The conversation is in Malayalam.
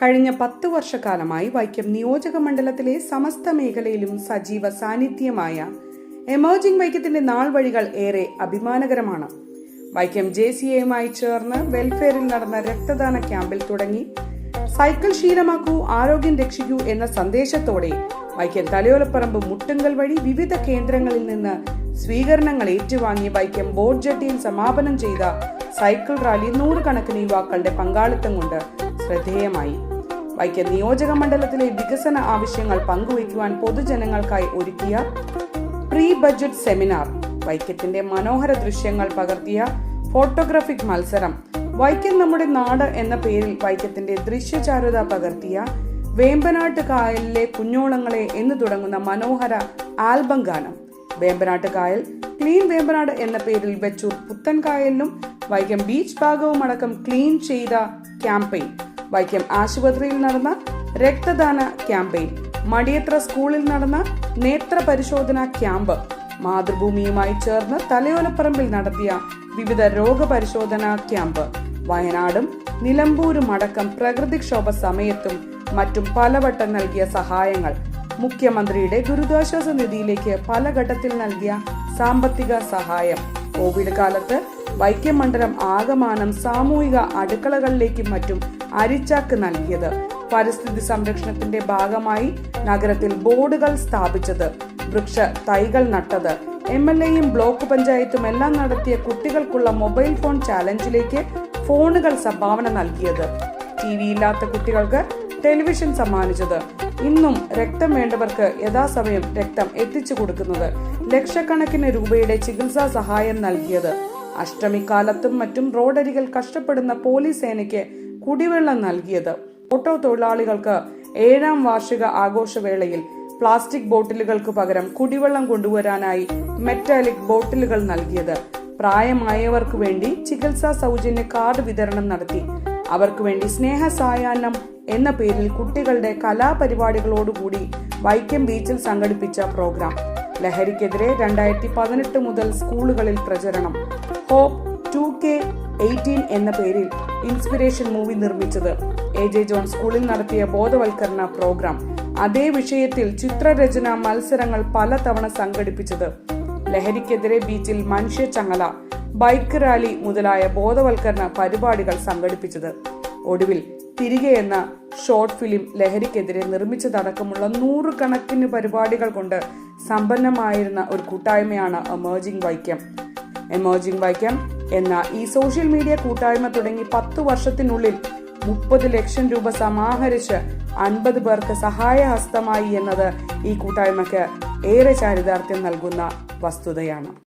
കഴിഞ്ഞ പത്ത് വർഷക്കാലമായി വൈക്കം നിയോജക മണ്ഡലത്തിലെ സമസ്ത മേഖലയിലും സജീവ സാന്നിധ്യമായ എമേർജിംഗ് വൈക്കത്തിന്റെ നാൾ വഴികൾ ഏറെ അഭിമാനകരമാണ്. വൈക്കം ജെ സി എയുമായി ചേർന്ന് വെൽഫെയറിൽ നടന്ന രക്തദാന ക്യാമ്പിൽ തുടങ്ങി. സൈക്കിൾ ശീലമാക്കൂ ആരോഗ്യം രക്ഷിക്കൂ എന്ന സന്ദേശത്തോടെ വൈക്കം തലയോലപ്പറമ്പ് മുട്ടുങ്കൽ വഴി വിവിധ കേന്ദ്രങ്ങളിൽ നിന്ന് സ്വീകരണങ്ങൾ ഏറ്റുവാങ്ങി വൈക്കം ബോർഡ് ജട്ടിയിൽ സമാപനം ചെയ്ത സൈക്കിൾ റാലി നൂറുകണക്കിന് യുവാക്കളുടെ പങ്കാളിത്തം കൊണ്ട് ശ്രദ്ധേയമായി. വൈക്കം നിയോജക മണ്ഡലത്തിലെ വികസന ആവശ്യങ്ങൾ പങ്കുവയ്ക്കുവാൻ പൊതുജനങ്ങൾക്കായി ഒരുക്കിയ പ്രീ ബജറ്റ് സെമിനാർ. വൈക്കത്തിന്റെ മനോഹര ദൃശ്യങ്ങൾ പകർത്തിയ ഫോട്ടോഗ്രാഫിക് മത്സരം. വൈക്കം നമ്മുടെ നാട് എന്ന പേരിൽ വൈക്കത്തിന്റെ ദൃശ്യചാരുത പകർത്തിയ വേമ്പനാട്ട് കായലിലെ കുഞ്ഞോളങ്ങളെ എന്ന് തുടങ്ങുന്ന മനോഹര ആൽബം ഗാനം. വേമ്പനാട്ട് കായൽ ക്ലീൻ വേമ്പനാട് എന്ന പേരിൽ വെച്ചൂർ പുത്തൻ കായലിലും വൈക്കം ബീച്ച് ഭാഗവും അടക്കം ക്ലീൻ ചെയ്ത ക്യാമ്പയിൻ. വൈക്കം ആശുപത്രിയിൽ നടന്ന രക്തദാന ക്യാമ്പയിൻ മടിയത്ര സ്കൂളിൽ നടന്ന നേത്ര പരിശോധന ക്യാമ്പ് മാതൃഭൂമിയുമായി ചേർന്ന് തലയോലപ്പറമ്പിൽ നടത്തിയ വിവിധ രോഗപരിശോധനാ ക്യാമ്പ് വയനാടും നിലമ്പൂരും അടക്കം പ്രകൃതിക്ഷോഭ സമയത്തും മറ്റും പലവട്ടം നൽകിയ സഹായങ്ങൾ. മുഖ്യമന്ത്രിയുടെ ദുരിതാശ്വാസ നിധിയിലേക്ക് പല ഘട്ടത്തിൽ നൽകിയ സാമ്പത്തിക സഹായം. കോവിഡ് കാലത്ത് വൈക്കം മണ്ഡലം ആകമാനം സാമൂഹിക അടുക്കളകളിലേക്കും മറ്റും അരിച്ചാക്ക് നൽകിയത്. പരിസ്ഥിതി സംരക്ഷണത്തിന്റെ ഭാഗമായി നഗരത്തിൽ ബോർഡുകൾ സ്ഥാപിച്ചത്. വൃക്ഷ തൈകൾ നട്ടത്. എം എൽ എയും ബ്ലോക്ക് പഞ്ചായത്തും എല്ലാം നടത്തിയ കുട്ടികൾക്കുള്ള മൊബൈൽ ഫോൺ ചാലഞ്ചിലേക്ക് ഫോണുകൾ സംഭാവന നൽകിയത്. ടി വി ഇല്ലാത്ത കുട്ടികൾക്ക് ടെലിവിഷൻ സമ്മാനിച്ചത്. ഇന്നും രക്തം വേണ്ടവർക്ക് യഥാസമയം രക്തം എത്തിച്ചു കൊടുക്കുന്നത് ലക്ഷക്കണക്കിന് രൂപയുടെ ചികിത്സാ സഹായം നൽകിയത്. അഷ്ടമിക്കാലത്തും മറ്റും റോഡരികൾ കഷ്ടപ്പെടുന്ന പോലീസ് സേനയ്ക്ക് കുടിവെള്ളം നൽകിയത്. ഓട്ടോ തൊഴിലാളികൾക്ക് ഏഴാം വാർഷിക ആഘോഷവേളയിൽ പ്ലാസ്റ്റിക് ബോട്ടിലുകൾക്ക് പകരം കുടിവെള്ളം കൊണ്ടുവരാനായി മെറ്റാലിക് ബോട്ടിലുകൾ നൽകിയത്. പ്രായമായവർക്ക് വേണ്ടി ചികിത്സാ സൗജന്യ കാർഡ് വിതരണം നടത്തി. അവർക്ക് വേണ്ടി സ്നേഹ സായാഹ്നം എന്ന പേരിൽ കുട്ടികളുടെ കലാപരിപാടികളോടുകൂടി വൈക്കം ബീച്ചിൽ സംഘടിപ്പിച്ച പ്രോഗ്രാം. ലഹരിക്കെതിരെ രണ്ടായിരത്തി പതിനെട്ട് മുതൽ സ്കൂളുകളിൽ പ്രചരണം. ഹോപ്പ് ടു കെ എയ്റ്റീൻ എന്ന പേരിൽ ഇൻസ്പിറേഷൻ മൂവി നിർമ്മിച്ചത് എ ജെ ജോൺ സ്കൂളിൽ നടത്തിയ ബോധവൽക്കരണ പ്രോഗ്രാം. അതേ വിഷയത്തിൽ ചിത്രരചന മത്സരങ്ങൾ പലതവണ സംഘടിപ്പിച്ചത് ലഹരിക്കെതിരെ ബീച്ചിൽ മനുഷ്യ ചങ്ങല ബൈക്ക് റാലി മുതലായ ബോധവൽക്കരണ പരിപാടികൾ സംഘടിപ്പിച്ചത്. ഒടുവിൽ തിരികെ എന്ന ഷോർട്ട് ഫിലിം ലഹരിക്കെതിരെ നിർമ്മിച്ചതടക്കമുള്ള നൂറുകണക്കിന് പരിപാടികൾ കൊണ്ട് സമ്പന്നമായിരുന്ന ഒരു കൂട്ടായ്മയാണ് എമേർജിംഗ് വൈക്കം. എമേർജിംഗ് വൈക്കം എന്ന ഈ സോഷ്യൽ മീഡിയ കൂട്ടായ്മ തുടങ്ങി പത്തു വർഷത്തിനുള്ളിൽ മുപ്പത് ലക്ഷം രൂപ സമാഹരിച്ച് അൻപത് പേർക്ക് സഹായഹസ്തമായി എന്നത് ഈ കൂട്ടായ്മയ്ക്ക് ഏറെ ചാരിതാർത്ഥ്യം നൽകുന്ന വസ്തുതയാണ്.